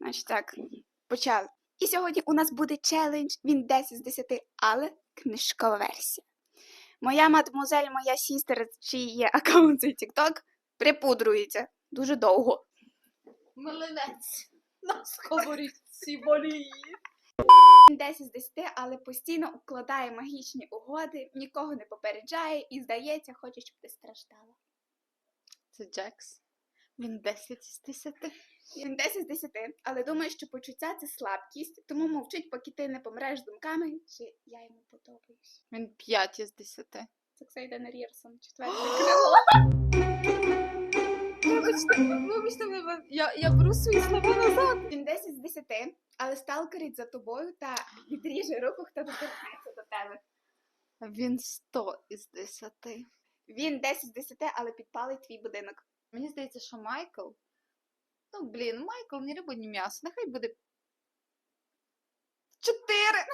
Значить так, почали. І сьогодні у нас буде челендж. Він 10 з 10, але книжкова версія. Моя мадмузель, моя сістер, чий є аккаунт цей TikTok, припудрується дуже довго. Млинець на сковорідці боліє. Він 10 з 10, але постійно укладає магічні угоди, нікого не попереджає і, здається, хоче, щоб ти страждала. Це Джекс. Він 10 з 10. Він 10 з 10, але думає, що почуття це слабкість, тому мовчить, поки ти не помреш думками, чи я йому подобаюсь. Він 5 із 10. Це Ксейден Рірсон, четверте крило. Вибачте, вибачте я, я беру свої слова назад. Він 10 з 10, але сталкерить за тобою та відріже руку, хто доторкнеться до тебе. Він 100 із 10. Він 10 з 10, але підпалить твій будинок. Мені здається, що Майкл. Ну, блін, Майкл не любить м'ясо. Нехай буде 4.